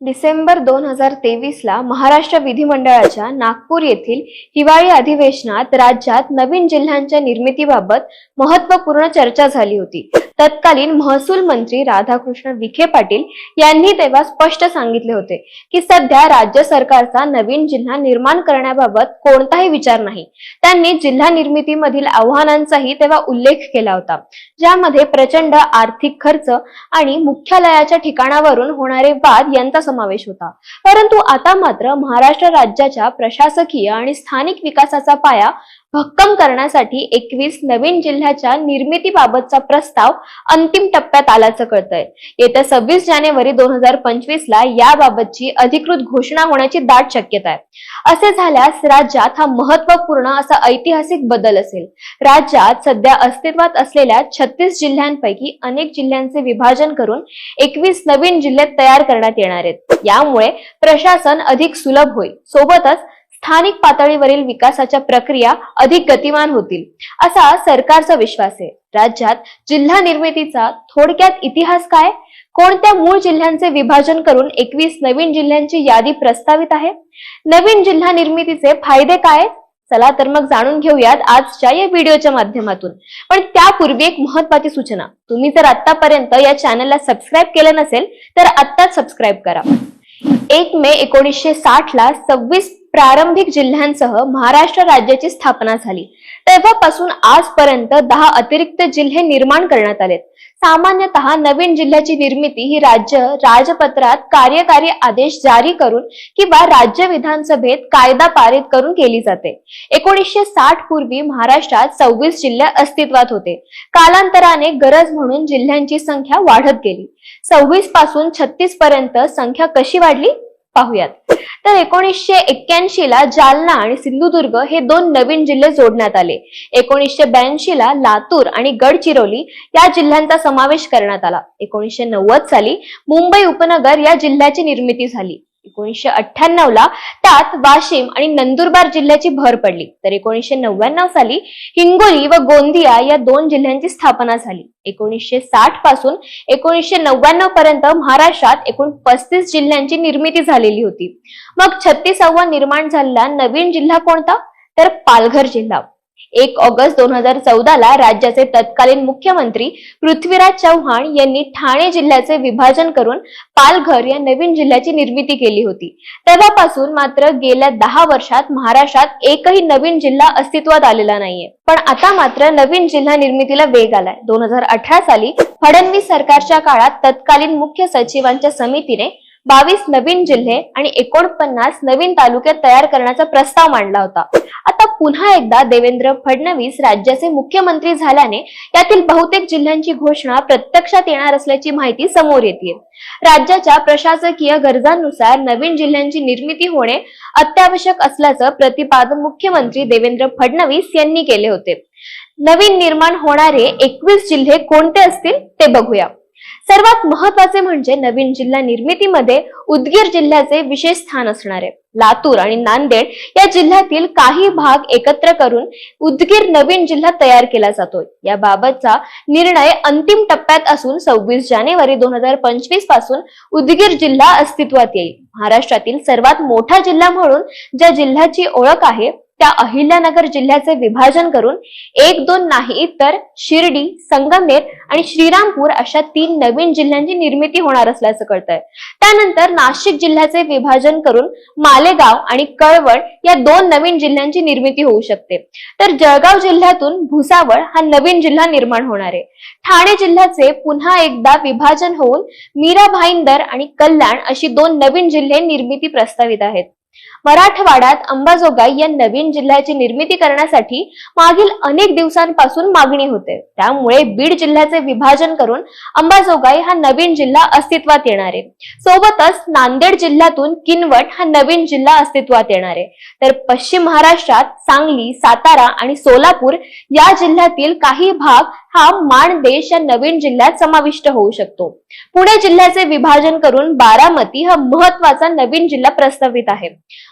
डिसेंबर दोन हजार तेवीस ला महाराष्ट्र विधिमंडळाच्या नागपूर येथील हिवाळी अधिवेशनात राज्यात नवीन जिल्ह्यांच्या निर्मितीबाबत महत्त्वपूर्ण चर्चा झाली होती. तत्कालीन महसूल मंत्री राधाकृष्ण विखे पाटील यांनी तेव्हा स्पष्ट सांगितले होते की सध्या राज्य सरकारचा नवीन जिल्हा निर्माण करण्याबाबत कोणताही विचार नाही. त्यांनी जिल्हा निर्मितीमधील आव्हानांचाही तेव्हा उल्लेख केला होता. ज्यामध्ये प्रचंड आर्थिक खर्च आणि मुख्यालयाच्या ठिकाणावरून होणारे वाद यांचा समावेश होता. परंतु आता मात्र महाराष्ट्र राज्याच्या प्रशासकीय आणि स्थानिक विकासाचा पाया भक्कम करण्यासाठी एकवीस नवीन जिल्ह्याच्या निर्मितीबाबतचा प्रस्ताव अंतिम टप्प्यात आल्याचं कळतंय. येत्या सव्वीस जानेवारी दोन हजार पंचवीस ला याबाबतची अधिकृत घोषणा होण्याची दाट शक्यता आहे. असे झाल्यास राज्यात हा महत्त्वपूर्ण असा ऐतिहासिक बदल असेल. राज्यात सध्या अस्तित्वात असलेल्या छत्तीस जिल्ह्यांपैकी अनेक जिल्ह्यांचे विभाजन करून एकवीस नवीन जिल्हे तयार करण्यात येणार आहेत. यामुळे प्रशासन अधिक सुलभ होईल. सोबतच स्थानिक पातळीवरील विकासाच्या प्रक्रिया अधिक गतिमान होतील असा सरकारचा विश्वास आहे. राज्यात जिल्हा निर्मितीचा थोडक्यात इतिहास काय? कोणत्या मूळ जिल्ह्यांचे विभाजन करून एकवीस नवीन जिल्ह्यांची यादी प्रस्तावित आहे? नवीन जिल्हा निर्मितीचे फायदे काय? चला तर मग जाणून घेऊयात आजच्या या व्हिडिओच्या माध्यमातून. पण त्यापूर्वी एक महत्वाची सूचना. तुम्ही जर आतापर्यंत या चॅनलला सबस्क्राईब केलं नसेल तर आत्ताच सबस्क्राईब करा. एक मे एकोणीसशे साठ ला सव्वीस प्रारंभिक जिल्ह्यांसह महाराष्ट्र राज्याची स्थापना झाली. तेव्हापासून आजपर्यंत दहा अतिरिक्त जिल्हे निर्माण करण्यात आलेत. सामान्यतः नवीन जिल्ह्याची निर्मिती ही राज्य राजपत्रात कार्यकारी आदेश जारी करून किंवा राज्य विधानसभेत कायदा पारित करून केली जाते. एकोणीसशे साठ पूर्वी महाराष्ट्रात सव्वीस जिल्हे अस्तित्वात होते. कालांतराने गरज म्हणून जिल्ह्यांची संख्या वाढत गेली. सव्वीसपासून छत्तीस पर्यंत संख्या कशी वाढली? पाहूयात. तर एकोणीसशे एक्क्याऐंशी ला जालना आणि सिंधुदुर्ग हे दोन नवीन जिल्हे जोडण्यात आले. एकोणीसशे ब्याऐंशी ला लातूर आणि गडचिरोली या जिल्ह्यांचा समावेश करण्यात आला. एकोणीसशे नव्वद साली मुंबई उपनगर या जिल्ह्याची निर्मिती झाली. एकोणीसशे अठ्ठ्याण्णव ला त्यात वाशिम आणि नंदुरबार जिल्ह्याची भर पडली. तर एकोणीसशे नव्याण्णव साली हिंगोली व गोंदिया या दोन जिल्ह्यांची स्थापना झाली. एकोणीसशे साठपासून एकोणीसशे नव्याण्णव पर्यंत महाराष्ट्रात एकूण पस्तीस जिल्ह्यांची निर्मिती झालेली होती. मग छत्तीसावा निर्माण झालेला नवीन जिल्हा कोणता? तर पालघर जिल्हा. एक ऑगस्ट दोन हजार चौदा ला राज्याचे तत्कालीन मुख्यमंत्री पृथ्वीराज चव्हाण यांनी ठाणे जिल्ह्याचे विभाजन करून पालघर या नवीन जिल्ह्याची निर्मिती केली होती. तेव्हापासून मात्र गेल्या दहा वर्षात महाराष्ट्रात एकही नवीन जिल्हा अस्तित्वात आलेला नाहीये. पण आता मात्र नवीन जिल्हा निर्मितीला वेग आलाय. दोन हजार अठरा साली फडणवीस सरकारच्या काळात तत्कालीन मुख्य सचिवांच्या समितीने बावीस नवीन जिल्हे आणि एकोणपन्नास नवीन तालुके तयार करण्याचा प्रस्ताव मांडला होता. आता पुन्हा एकदा देवेंद्र फडणवीस राज्याचे मुख्यमंत्री झाल्याने यातील बहुतेक जिल्ह्यांची घोषणा प्रत्यक्षात येणार असल्याची माहिती समोर येते राज्याच्या प्रशासकीय गरजांनुसार नवीन जिल्ह्यांची निर्मिती होणे अत्यावश्यक असल्याचं प्रतिपादन मुख्यमंत्री देवेंद्र फडणवीस यांनी केले होते. नवीन निर्माण होणारे एकवीस जिल्हे कोणते असतील ते बघूया. सर्वात महत्त्वाचे म्हणजे नवीन जिल्हा निर्मितीमध्ये उदगीर जिल्ह्याचे विशेष स्थान असणार आहे. लातूर आणि नांदेड या जिल्ह्यातील काही भाग एकत्र करून उदगीर नवीन जिल्हा तयार केला जातोय. याबाबतचा निर्णय अंतिम टप्प्यात असून सव्वीस जानेवारी दोन हजार पंचवीसपासून उदगीर जिल्हा अस्तित्वात येईल. महाराष्ट्रातील सर्वात मोठा जिल्हा म्हणून ज्या जिल्ह्याची ओळख आहे त्या अहिल्यानगर जिल्ह्याचे विभाजन करून एक दोन नाही तर शिर्डी संगमनेर आणि श्रीरामपूर अशा तीन नवीन जिल्ह्यांची निर्मिती होणार असल्याचं कळतंय. त्यानंतर नाशिक जिल्ह्याचे विभाजन करून मालेगाव आणि कळवण या दोन नवीन जिल्ह्यांची निर्मिती होऊ शकते. तर जळगाव जिल्ह्यातून भुसावळ हा नवीन जिल्हा निर्माण होणार आहे. ठाणे जिल्ह्याचे पुन्हा एकदा विभाजन होऊन मीरा भाईंदर आणि कल्याण अशी दोन नवीन जिल्हे निर्मिती प्रस्तावित आहेत. मराठवाड्यात अंबाजोगाई या नवीन जिल्ह्याची निर्मिती करण्यासाठी मागील अनेक दिवसांपासून मागणी होते. त्यामुळे बीड जिल्ह्याचे विभाजन करून अंबाजोगाई हा नवीन जिल्हा अस्तित्वात येणार. आहे सोबतच नांदेड जिल्ह्यातून किनवट हा नवीन जिल्हा अस्तित्वात येणार. आहे तर पश्चिम महाराष्ट्रात सांगली सातारा आणि सोलापूर या जिल्ह्यातील काही भाग हा माणदेश या नवीन जिल्ह्यात समाविष्ट होऊ शकतो. पुणे जिल्ह्याचे विभाजन करून बारामती हा महत्त्वाचा नवीन जिल्हा प्रस्तावित आहे.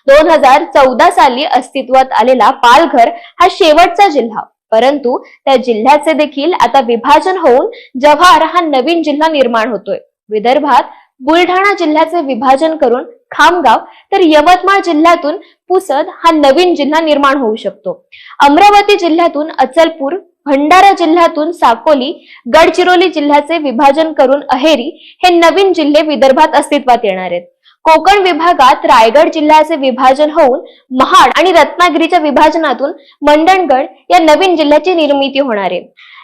दोन हजार चौदा साली अस्तित्वात आलेला पालघर हा शेवटचा जिल्हा. परंतु त्या जिल्ह्याचे देखील आता विभाजन होऊन जव्हार हा नवीन जिल्हा निर्माण होतोय. विदर्भात बुलढाणा जिल्ह्याचे विभाजन करून खामगाव तर यवतमाळ जिल्ह्यातून पुसद हा नवीन जिल्हा निर्माण होऊ शकतो. अमरावती जिल्ह्यातून अचलपूर भंडारा जिल्ह्यातून साकोली गडचिरोली जिल्ह्याचे विभाजन करून अहेरी हे नवीन जिल्हे विदर्भात अस्तित्वात येणार आहेत. कोकण विभागात रायगड जिल्ह्याचे विभाजन होऊन महाड आणि रत्नागिरीच्या विभाजनातून मंडणगड या नवीन जिल्ह्याची निर्मिती होणार आहे.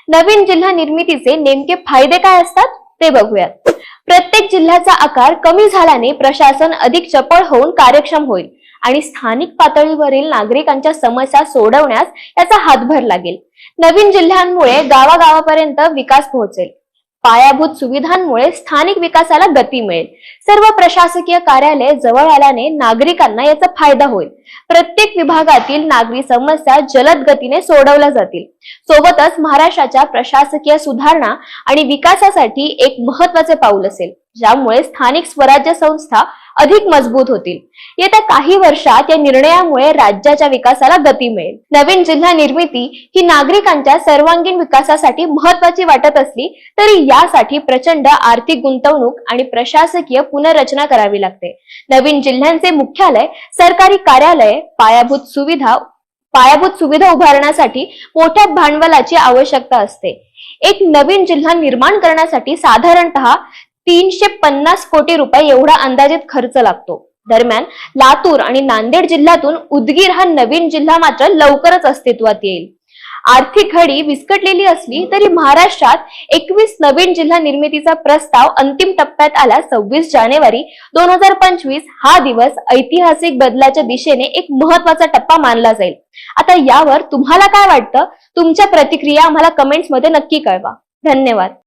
नवीन जिल्हा निर्मितीचे नेमके फायदे काय असतात ते बघूयात. प्रत्येक जिल्ह्याचा आकार कमी झाल्याने प्रशासन अधिक चपळ होऊन कार्यक्षम होईल. आणि स्थानिक पातळीवरील नागरिकांच्या समस्या सोडवण्यास याचा हातभार लागेल. नवीन जिल्ह्यांमुळे गावागावापर्यंत विकास पोहोचेल. पायाभूत सुविधांमुळे स्थानिक विकासाला गती मिळेल. सर्व प्रशासकीय कार्यालय जवळ आल्याने नागरिकांना याचा फायदा होईल. प्रत्येक विभागातील नागरी समस्या जलद गतीने सोडवल्या जातील. सोबतच महाराष्ट्राच्या प्रशासकीय सुधारणा आणि विकासासाठी एक महत्त्वाचे पाऊल असेल. ज्यामुळे स्थानिक स्वराज्य संस्था अधिक मजबूत होतील. येत्या काही वर्षात या निर्णयामुळे राज्याच्या विकासाला गती मिळेल. नवीन जिल्हा निर्मिती ही नागरिकांच्या सर्वांगीण विकासासाठी महत्वाची वाटत असली तरी यासाठी प्रचंड आर्थिक गुंतवणूक आणि प्रशासकीय पुनर्रचना करावी लागते. नवीन जिल्ह्यांचे मुख्यालय सरकारी कार्यालय पायाभूत सुविधा पायाभूत सुविधा उभारण्यासाठी मोठ्या भांडवलाची आवश्यकता असते. एक नवीन जिल्हा निर्माण करण्यासाठी साधारणतः तीनशे पन्नास कोटी रुपये एवढा अंदाजित खर्च लागतो. दरम्यान लातूर आणि नांदेड जिल्ह्यातून उदगीर हा नवीन जिल्हा मात्र लवकरच अस्तित्वात येईल. आर्थिक घडी विस्कटलेली असली तरी महाराष्ट्रात एकवीस नवीन जिल्हा निर्मितीचा प्रस्ताव अंतिम टप्प्यात आला सव्वीस जानेवारी दोन हजार पंचवीस हा दिवस ऐतिहासिक बदलाच्या दिशेने एक महत्त्वाचा टप्पा मानला जाईल. आता यावर तुम्हाला काय वाटतं? तुमच्या प्रतिक्रिया आम्हाला कमेंट्समध्ये नक्की कळवा. धन्यवाद.